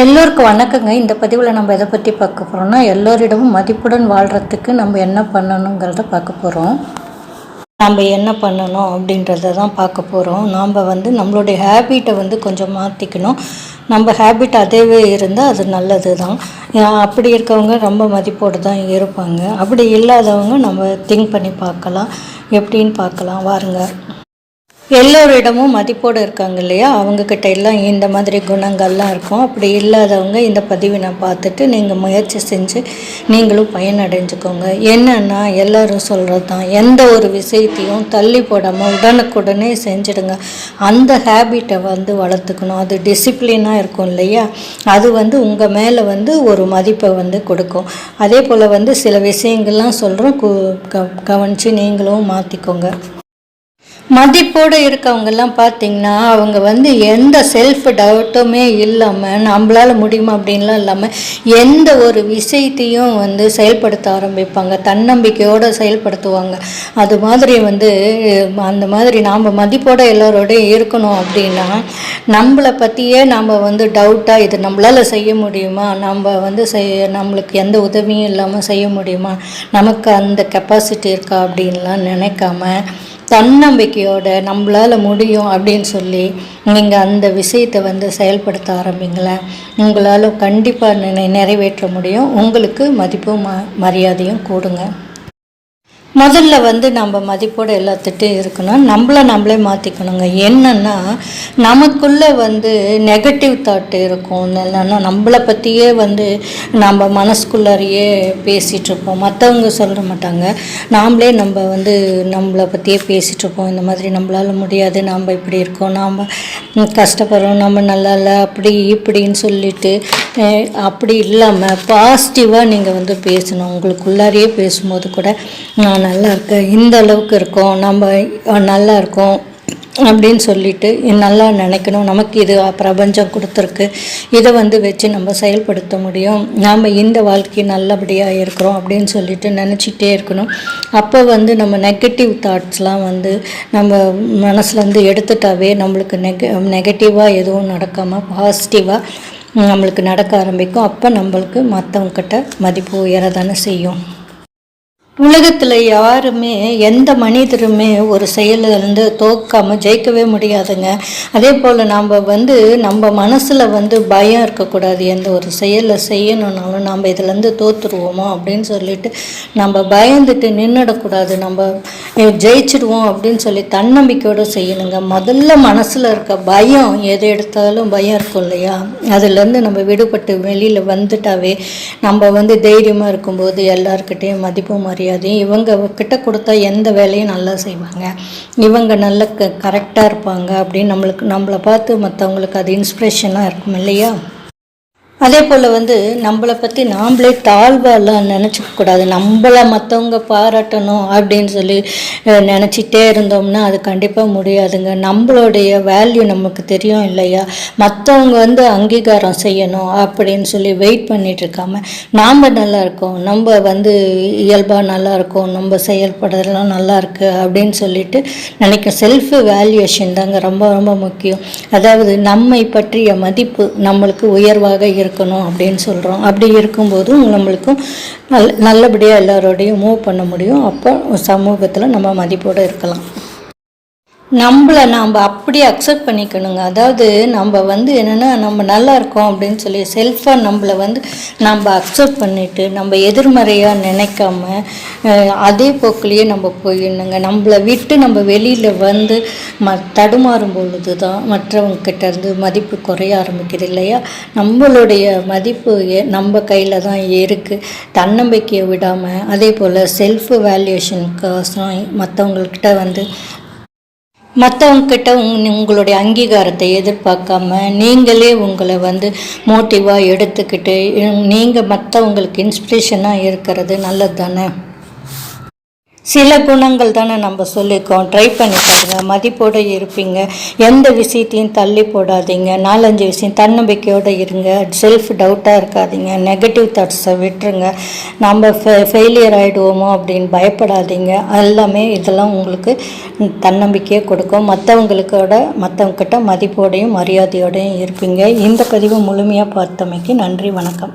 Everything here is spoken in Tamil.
எல்லோருக்கும் வணக்கங்க. இந்த பதிவில் நம்ம எதை பற்றி பார்க்க போகிறோம்னா எல்லோரிடமும் மதிப்புடன் வாழ்கிறதுக்கு நம்ம என்ன பண்ணணுங்கிறத பார்க்க போகிறோம் நம்ம என்ன பண்ணணும் அப்படின்றத தான் பார்க்க போகிறோம் நாம் வந்து நம்மளுடைய ஹேபிட்டை வந்து கொஞ்சம் மாற்றிக்கணும் நம்ம ஹேபிட் அதேவே இருந்தால் அது நல்லது தான் அப்படி இருக்கவங்க ரொம்ப மதிப்போடு தான் இருப்பாங்க. அப்படி இல்லாதவங்க நம்ம திங்க் பண்ணி பார்க்கலாம். எப்படின்னு பார்க்கலாம். வாருங்க. எல்லோரிடமும் மதிப்போடு இருக்காங்க இல்லையா? அவங்கக்கிட்ட எல்லாம் இந்த மாதிரி குணங்கள்லாம் இருக்கும். அப்படி இல்லாதவங்க இந்த பதிவை நான் பார்த்துட்டு நீங்கள் முயற்சி செஞ்சு நீங்களும் பயனடைஞ்சுக்கோங்க. என்னென்னா எல்லோரும் சொல்கிறது தான் எந்த ஒரு விஷயத்தையும் தள்ளி போடாமல் உடனுக்குடனே செஞ்சிடுங்க. அந்த ஹேபிட்டை வந்து வளர்த்துக்கணும். அது டிசிப்ளினாக இருக்கும் இல்லையா? அது வந்து உங்கள் மேலே வந்து ஒரு மதிப்பை வந்து கொடுக்கும். அதே போல் வந்து சில விஷயங்கள்லாம் சொல்கிறோம் கவனித்து நீங்களும் மாற்றிக்கோங்க மதிப்போடு இருக்கவங்கெல்லாம் பார்த்தீங்கன்னா அவங்க வந்து எந்த செல்ஃப் டவுட்டுமே இல்லாமல் நம்மளால் முடியுமா அப்படின்லாம் இல்லாமல் எந்த ஒரு விஷயத்தையும் வந்து செயல்படுத்த ஆரம்பிப்பாங்க. தன்னம்பிக்கையோடு செயல்படுத்துவாங்க. அது மாதிரி வந்து அந்த மாதிரி நாம் மதிப்போட எல்லோரோடையும் இருக்கணும் அப்படின்னா நம்மளை பற்றியே நம்ம வந்து டவுட்டாக இது நம்மளால் செய்ய முடியுமா? நம்ம வந்து செய்ய நம்மளுக்கு எந்த உதவியும் இல்லாமல் செய்ய முடியுமா? நமக்கு அந்த கெப்பாசிட்டி இருக்கா அப்படின்லாம் நினைக்காம தன்னம்பிக்கையோட நம்மளால் முடியும் அப்படின்னு சொல்லி நீங்கள் அந்த விஷயத்தை வந்து செயல்படுத்த ஆரம்பிங்களேன் உங்களால் கண்டிப்பாக நிறைவேற்ற முடியும். உங்களுக்கு மதிப்பும் ம மரியாதையும் கூடுங்க. முதல்ல வந்து நம்ம மதிப்போடு எல்லாத்துட்டும் இருக்கணும். நம்மளை நம்மளே மாற்றிக்கணுங்க என்னென்னா நமக்குள்ளே வந்து நெகட்டிவ் தாட் இருக்கும். என்னென்னா நம்மளை பற்றியே வந்து நம்ம மனசுக்குள்ளாரையே பேசிகிட்ருப்போம் மற்றவங்க சொல்ல மாட்டாங்க. நாமளே நம்ம வந்து நம்மளை பற்றியே பேசிகிட்டு இருப்போம் இந்த மாதிரி நம்மளால் முடியாது. நாம் இப்படி இருக்கோம். நாம் கஷ்டப்படுறோம். நம்ம நல்லா இல்லை. அப்படி இப்படின்னு சொல்லிட்டு அப்படி இல்லாமல் பாசிட்டிவாக நீங்கள் வந்து பேசணும். உங்களுக்குள்ளாரையே பேசும்போது கூட நான் நல்லா இருக்கு இந்த அளவுக்கு இருக்கோம் நம்ம நல்லா இருக்கோம் அப்படின்னு சொல்லிட்டு நல்லா நினைக்கணும். நமக்கு இது பிரபஞ்சம் கொடுத்துருக்கு. இதை வந்து வச்சு நம்ம செயல்படுத்த முடியும். நாம் இந்த வாழ்க்கை நல்லபடியாக இருக்கிறோம் அப்படின்னு சொல்லிட்டு நினச்சிக்கிட்டே இருக்கணும். அப்போ வந்து நம்ம நெகட்டிவ் தாட்ஸ்லாம் வந்து நம்ம மனசுலேருந்து எடுத்துட்டாவே நம்மளுக்கு நெக நெகட்டிவாக எதுவும் நடக்காமல் பாசிட்டிவாக நம்மளுக்கு நடக்க ஆரம்பிக்கும். அப்போ நம்மளுக்கு மற்றவங்கிட்ட மதிப்பு உயரதானே செய்யும். உலகத்தில் யாருமே எந்த மனிதருமே ஒரு செயலிருந்து தோக்காமல் ஜெயிக்கவே முடியாதுங்க. அதே போல் நாம் வந்து நம்ம மனசில் வந்து பயம் இருக்கக்கூடாது. எந்த ஒரு செயலை செய்யணுன்னாலும் நம்ம இதுலேருந்து தோற்றுருவோமோ அப்படின்னு சொல்லிட்டு நம்ம பயந்துட்டு நின்றுடக்கூடாது நம்ம ஜெயிச்சிடுவோம் அப்படின்னு சொல்லி தன்னம்பிக்கையோடு செய்யணுங்க. முதல்ல மனசில் இருக்க பயம் எது எடுத்தாலும் பயம் இருக்கும் இல்லையா? அதுலேருந்து நம்ம விடுபட்டு வெளியில் வந்துட்டாவே நம்ம வந்து தைரியமாக இருக்கும்போது எல்லாருக்கிட்டேயும் மதிப்பு மாதிரி மரியாதையும் இவங்க கிட்ட கொடுத்தா எந்த வேலையும் நல்லா செய்வாங்க. இவங்க நல்ல க கரெக்டாக இருப்பாங்க அப்படின்னு நம்மளுக்கு நம்மளை பார்த்து மற்றவங்களுக்கு அது இன்ஸ்பிரேஷனாக இருக்கும் இல்லையா? அதே போல் வந்து நம்மளை பற்றி நாம்ளே தாழ்வாலாம் நினச்சிக்க கூடாது. நம்மளை மற்றவங்க பாராட்டணும் அப்படின்னு சொல்லி நினச்சிட்டே இருந்தோம்னா அது கண்டிப்பாக முடியாதுங்க. நம்மளுடைய வேல்யூ நமக்கு தெரியும் இல்லையா? மற்றவங்க வந்து அங்கீகாரம் செய்யணும் அப்படின்னு சொல்லி வெயிட் பண்ணிட்டு இருக்காம நாம் நல்லா இருக்கோம். நம்ம வந்து இயல்பாக நல்லா இருக்கோம். நம்ம செயல்படுறதெல்லாம் நல்லா இருக்குது அப்படின்னு சொல்லிட்டு நினைக்க செல்ஃப் வேல்யூஷன் தாங்க ரொம்ப ரொம்ப முக்கியம். அதாவது நம்மை பற்றிய மதிப்பு நம்மளுக்கு உயர்வாக இருக்கணும் அப்படின்னு சொல்கிறோம் அப்படி இருக்கும்போது நம்மளுக்கும் நல் நல்லபடியாக எல்லாரோடையும் மூவ் பண்ண முடியும். அப்போ சமூகத்தில் நம்ம மதிப்போடு இருக்கலாம். நம்மளை நாம் அப்படியே அக்செப்ட் பண்ணிக்கணுங்க. அதாவது நம்ம வந்து என்னென்னா நம்ம நல்லா இருக்கோம் அப்படின்னு சொல்லி செல்ஃபாக நம்மளை வந்து நம்ம அக்செப்ட் பண்ணிவிட்டு நம்ம எதிர்மறையாக நினைக்காம அதே போக்குலேயே நம்ம போயிடணுங்க. நம்மளை விட்டு நம்ம வெளியில் வந்து ம தடுமாறும் பொழுது தான் மற்றவங்க இருந்து மதிப்பு குறைய ஆரம்பிக்குது இல்லையா? நம்மளுடைய மதிப்பு நம்ம கையில் தான் இருக்குது தன்னம்பிக்கையை விடாமல் அதே போல் செல்ஃப் வேல்யூஷனுக்கோசரம் மற்றவங்கக்கிட்ட வந்து மற்றவங்கக்கிட்ட உங் உங்களுடைய அங்கீகாரத்தை எதிர்பார்க்காம நீங்களே உங்களை வந்து மோட்டிவாக எடுத்துக்கிட்டு நீங்கள் மற்றவங்களுக்கு இன்ஸ்பிரேஷனாக இருக்கிறது நல்லது தானே சில குணங்கள் தானே நம்ம சொல்லியிருக்கோம். ட்ரை பண்ணி மதிப்போடு இருப்பீங்க. எந்த விஷயத்தையும் தள்ளி போடாதீங்க. நாலஞ்சு விஷயம் தன்னம்பிக்கையோடு இருங்க. செல்ஃப் டவுட்டாக இருக்காதீங்க. நெகட்டிவ் தாட்ஸை விட்டுருங்க. நம்ம ஃபெ ஃபெயிலியர் ஆகிடுவோமோ அப்படின்னு பயப்படாதீங்க. எல்லாமே இதெல்லாம் உங்களுக்கு தன்னம்பிக்கையை கொடுக்கும். மற்றவங்களுக்கோட மற்றவங்கக்கிட்ட மதிப்போடையும் மரியாதையோடையும் இருப்பீங்க. இந்த பதிவு முழுமையாக பார்த்தமைக்கு நன்றி வணக்கம்.